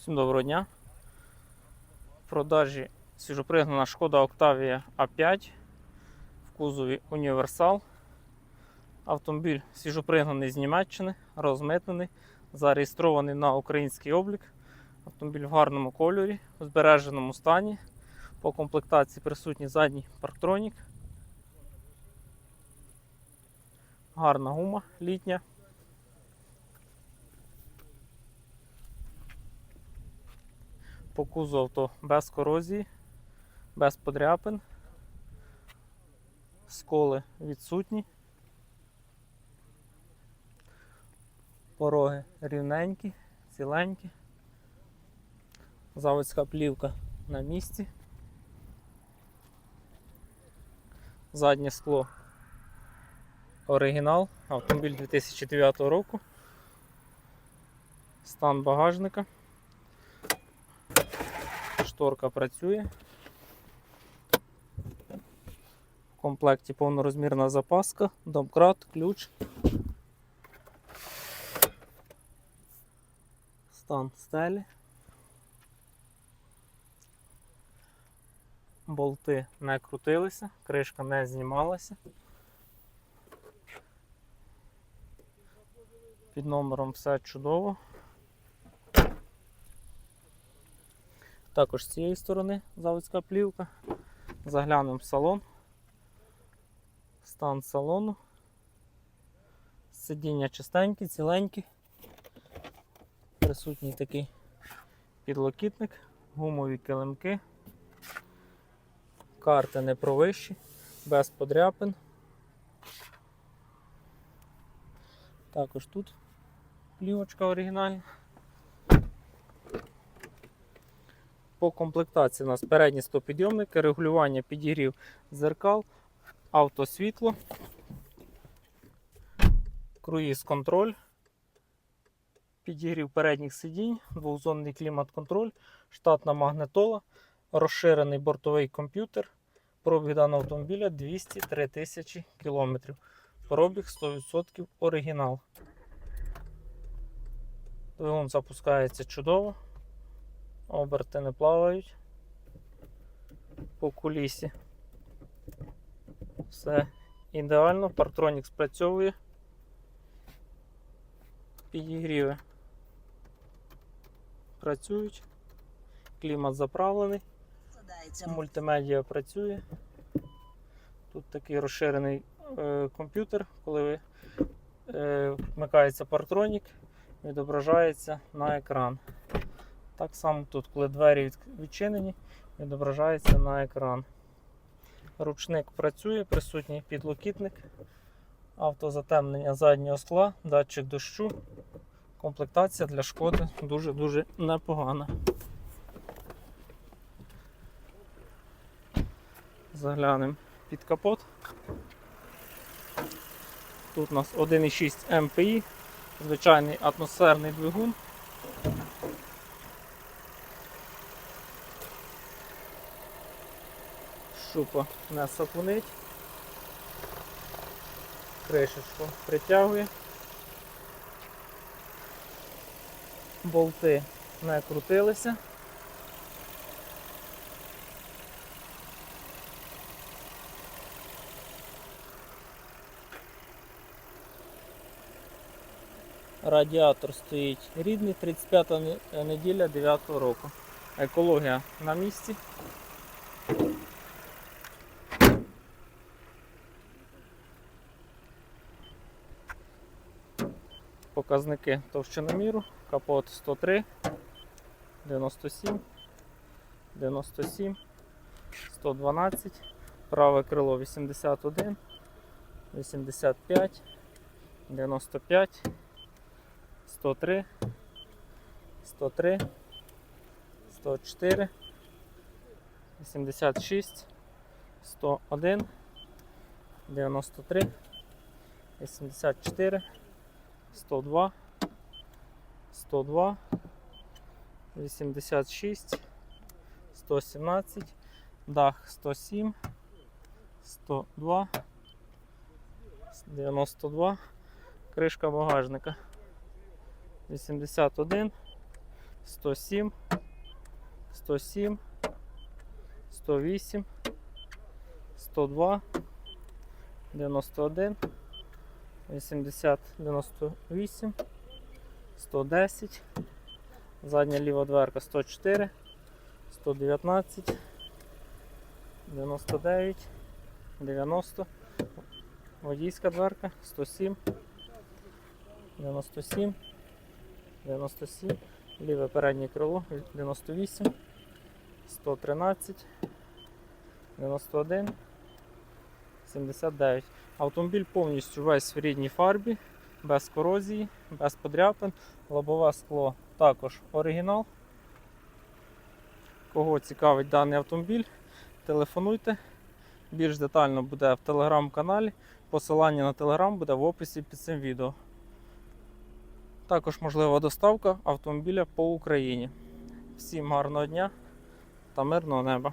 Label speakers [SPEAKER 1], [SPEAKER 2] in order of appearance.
[SPEAKER 1] Всім доброго дня. В продажі свіжопригнана шкода Octavia A5 в кузові Універсал. Автомобіль свіжопригнаний з Німеччини, розмитнений, зареєстрований на український облік. Автомобіль в гарному кольорі, в збереженому стані. По комплектації присутній задній парктронік. Гарна гума літня. По кузову авто без корозії, без подряпин. Сколи відсутні. Пороги рівненькі, ціленькі. Заводська плівка на місці. Заднє скло оригінал, автомобіль 2009 року. Стан багажника. Шторка працює. В комплекті повнорозмірна запаска, домкрат, ключ. Стан стелі. Болти не крутилися, кришка не знімалася. Під номером все чудово. Також з цієї сторони заводська плівка. Заглянемо в салон. Стан салону. Сидіння чистенькі, ціленькі. Присутній такий підлокітник, гумові килимки. Карти не провищі, без подряпин. Також тут плівочка оригінальна. По комплектації у нас передні стопідйомники, регулювання підігрів дзеркал, автосвітло, круїз контроль, підігрів передніх сидінь, двохзонний клімат-контроль, штатна магнитола, розширений бортовий комп'ютер. Пробіг даного автомобіля 203 тисячі кілометрів. Пробіг 100% оригінал. Двигун запускається чудово. Оберти не плавають по кулісі. Все ідеально, партронік спрацьовує. Підігріви працюють, клімат заправлений, мультимедіа працює. Тут такий розширений е, комп'ютер, коли ви, е, вмикається партронік, відображається на екран. Так само тут, коли двері відчинені, відображається на екран. Ручник працює, присутній підлокітник, автозатемнення заднього скла, датчик дощу. Комплектація для шкоди дуже-дуже непогана. Заглянемо під капот. Тут у нас 1,6 МПІ, звичайний атмосферний двигун. Шупа не сапунить. Кришечку притягує. Болти не крутилися. Радіатор стоїть рідний, 35 не- неділя 9 року. Екологія на місці. Показники товщиноміру, капот 103, 97, 97, 112, праве крило 81, 85, 95, 103, 103, 104, 86, 101, 93, 84, 102, 102, 86, 117, дах 107, 102, 92, кришка багажника 81, 107, 107, 108, 102, 91, 80, 98, 110, задня ліва дверка 104, 119, 99, 90, водійська дверка 107, 97, 97, ліве переднє крило 98, 113, 91, 79. Автомобіль повністю весь в рідній фарбі, без корозії, без подряпин. Лобове скло також оригінал. Кого цікавить даний автомобіль, телефонуйте. Більш детально буде в телеграм-каналі. Посилання на телеграм буде в описі під цим відео. Також можлива доставка автомобіля по Україні. Всім гарного дня та мирного неба!